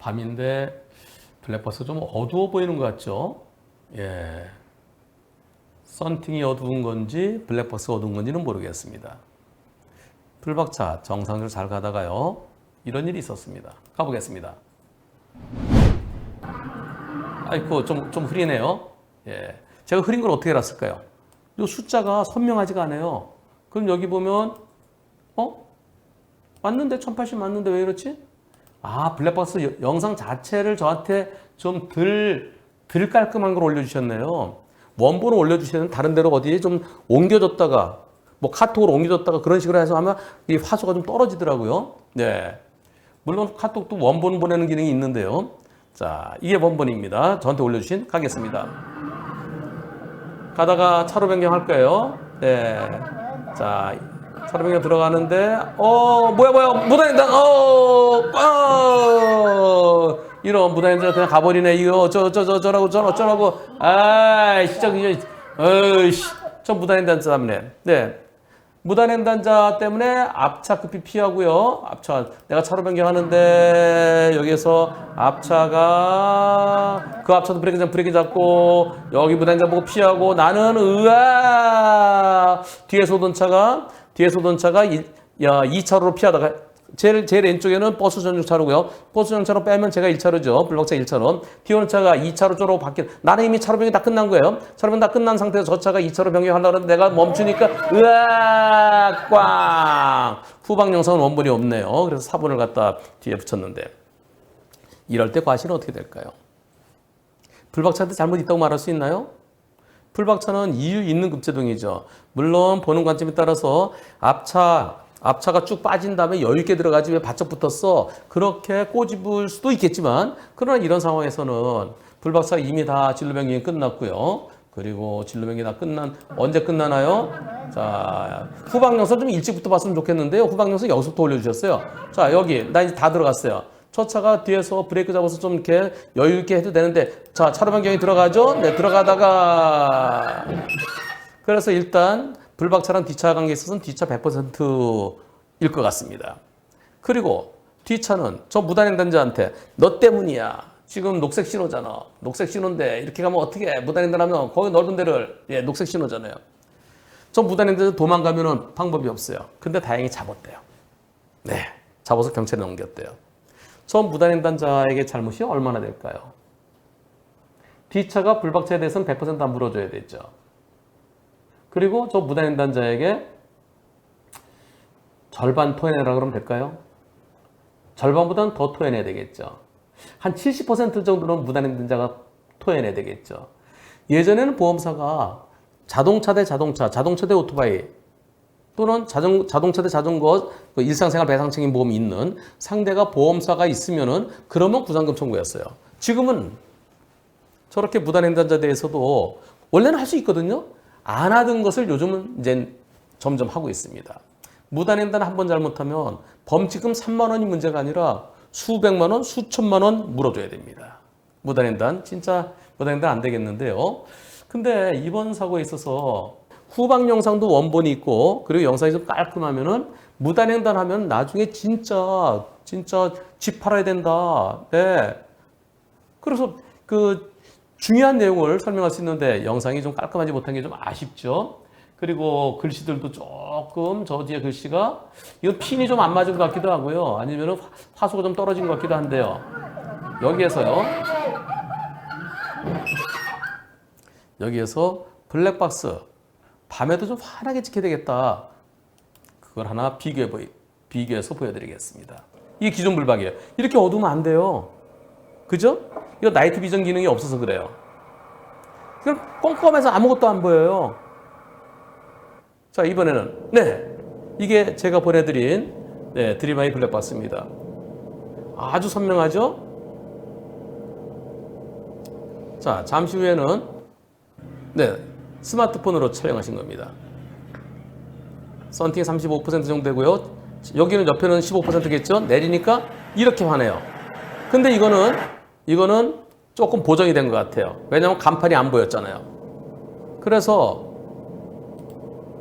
밤인데 블랙박스 좀 어두워 보이는 것 같죠? 예. 썬팅이 어두운 건지 블랙박스가 어두운 건지는 모르겠습니다. 풀박차 정상적으로 잘 가다가요. 이런 일이 있었습니다. 가보겠습니다. 아이고 좀, 좀 흐리네요. 예. 제가 흐린 걸 어떻게 알았을까요? 이 숫자가 선명하지가 않아요. 그럼 여기 보면 어? 맞는데 1080 맞는데 왜 이렇지? 아 블랙박스 여- 영상 자체를 저한테 좀덜 덜 깔끔한 걸 올려주셨네요. 원본을 올려주시는 다른 데로 어디에 좀 옮겨졌다가 뭐 카톡으로 옮겨졌다가 그런 식으로 해서 하면 이 화소가 좀 떨어지더라고요. 네. 물론 카톡도 원본 보내는 기능이 있는데요. 자, 이게 원본입니다. 저한테 올려주신 가겠습니다. 가다가 차로 변경할 거예요. 네. 자, 변경 들어가는데, 어, 뭐야, 뭐야, 무단횡단, 어, 어, 이런 무단횡단 그냥 가버리네. 이거, 저, 저, 저, 저라고, 저, 어쩌라고. 아, 그냥, 어이씨, 저 무단횡단 때문에. 네. 무단횡단자 때문에 앞차 급히 피하고요. 앞차 내가 차로 변경하는데 여기서 앞차가 그 앞차도 브레이크 잡 브레이크 잡고 여기 무단횡단 보고 피하고 나는 으아 뒤에서 오던 차가 뒤에서 오던 차가 이, 야 2차로로 피하다가 제일 제일 왼쪽에는 버스 전용 차로고요. 버스 전용 차로 빼면 제가 1차로죠. 블록차 1차로. 뒤에 오는 차가 2차로 쪽으로 바뀐. 나는 이미 차로 변경이 다 끝난 거예요. 차로 변경 다 끝난 상태에서 저 차가 2차로 변경하려고 하는데 내가 멈추니까 으악 꽝. 후방 영상은 원본이 없네요. 그래서 4번을 갖다 뒤에 붙였는데 이럴 때 과실은 어떻게 될까요? 불박차한테 잘못 있다고 말할 수 있나요? 풀박차는 이유 있는 급제동이죠. 물론 보는 관점에 따라서 앞차 앞차가 쭉 빠진 다음에 여유 있게 들어가지 왜 바짝 붙었어? 그렇게 꼬집을 수도 있겠지만 그러나 이런 상황에서는 불박차가 이미 다 진로 변경이 끝났고요. 그리고 진로 변경이 다 끝난 언제 끝나나요? 자 후방 영상 좀 일찍부터 봤으면 좋겠는데요. 후방 영상 여기서부터 올려주셨어요. 자 여기 나 이제 다 들어갔어요. 저 차가 뒤에서 브레이크 잡아서 좀 이렇게 여유 있게 해도 되는데 자 차로 변경이 들어가죠? 네 들어가다가 그래서 일단 불박차랑 뒷차 관계에 있어서는 뒷차 100%일 것 같습니다. 그리고 뒷차는 저 무단횡단자한테 너 때문이야. 지금 녹색 신호잖아. 녹색 신호인데 이렇게 가면 어떻게 해? 무단횡단하면 거기 넓은 데를 예, 녹색 신호잖아요. 저 무단횡단자 도망가면은 방법이 없어요. 근데 다행히 잡았대요. 네, 잡아서 경찰에 넘겼대요. 저 무단횡단자에게 잘못이 얼마나 될까요? 뒷차가 불박차에 대해서는 100%다 물어줘야 되죠. 그리고 저 무단횡단자에게 절반 토해내라 그러면 될까요? 절반보다는 더 토해내야 되겠죠. 한 70% 정도는 무단횡단자가 토해내야 되겠죠. 예전에는 보험사가 자동차 대 자동차, 자동차 대 오토바이 또는 자전, 자동차 대 자전거 그 일상생활 배상 책임 보험이 있는 상대가 보험사가 있으면은 그러면 구상금 청구였어요. 지금은 저렇게 무단횡단자 대해서도 원래는 할 수 있거든요. 안 하던 것을 요즘은 이제 점점 하고 있습니다. 무단횡단 한 번 잘못하면 범칙금 3만 원이 문제가 아니라 수백만 원, 수천만 원 물어줘야 됩니다. 무단횡단 진짜 무단횡단 안 되겠는데요. 근데 이번 사고에 있어서 후방 영상도 원본이 있고 그리고 영상이 좀 깔끔하면은 무단횡단 하면 나중에 진짜 진짜 집 팔아야 된다. 네. 그래서 그 중요한 내용을 설명할 수 있는데 영상이 좀 깔끔하지 못한 게 좀 아쉽죠. 그리고 글씨들도 조금 저 뒤에 글씨가 이거 핀이 좀 안 맞은 것 같기도 하고요. 아니면 화소가 좀 떨어진 것 같기도 한데요. 여기에서요. 여기에서 블랙박스 밤에도 좀 환하게 찍혀야 되겠다. 그걸 하나 비교해 보이 비교해서 보여드리겠습니다. 이게 기존 불박이에요. 이렇게 어두우면 안 돼요. 그죠? 이거 나이트 비전 기능이 없어서 그래요. 그럼 껌껌해서 아무것도 안 보여요. 자, 이번에는, 네. 이게 제가 보내드린, 네, 드림아이 블랙박스입니다. 아주 선명하죠? 자, 잠시 후에는, 네, 스마트폰으로 촬영하신 겁니다. 썬팅 35% 정도 되고요. 여기는 옆에는 15%겠죠? 내리니까 이렇게 화내요. 근데 이거는 이거는 조금 보정이 된 것 같아요. 왜냐하면 간판이 안 보였잖아요. 그래서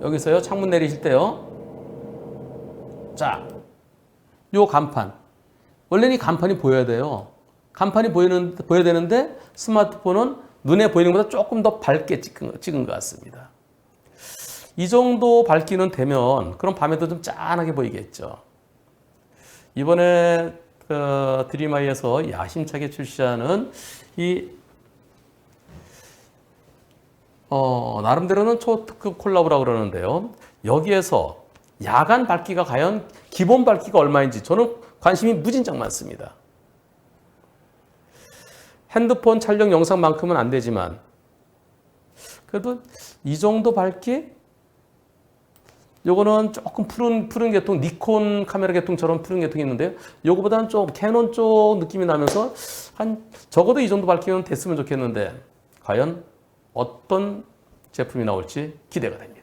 여기서요 창문 내리실 때요. 자, 요 간판 원래는 이 간판이 보여야 돼요. 간판이 보이는 보여야 되는데 스마트폰은 눈에 보이는 것보다 조금 더 밝게 찍은, 찍은 것 같습니다. 이 정도 밝기는 되면 그럼 밤에도 좀 짠하게 보이겠죠. 이번에 그 드림아이에서 야심차게 출시하는 이 어, 나름대로는 초특급 콜라보라고 그러는데요. 여기에서 야간 밝기가 과연 기본 밝기가 얼마인지 저는 관심이 무진장 많습니다. 핸드폰 촬영 영상만큼은 안 되지만 그래도 이 정도 밝기 요거는 조금 푸른 푸른 계통 니콘 카메라 계통처럼 푸른 계통이 있는데요. 요거보다는 좀 캐논 쪽 느낌이 나면서 한 적어도 이 정도 밝기는 됐으면 좋겠는데 과연 어떤 제품이 나올지 기대가 됩니다.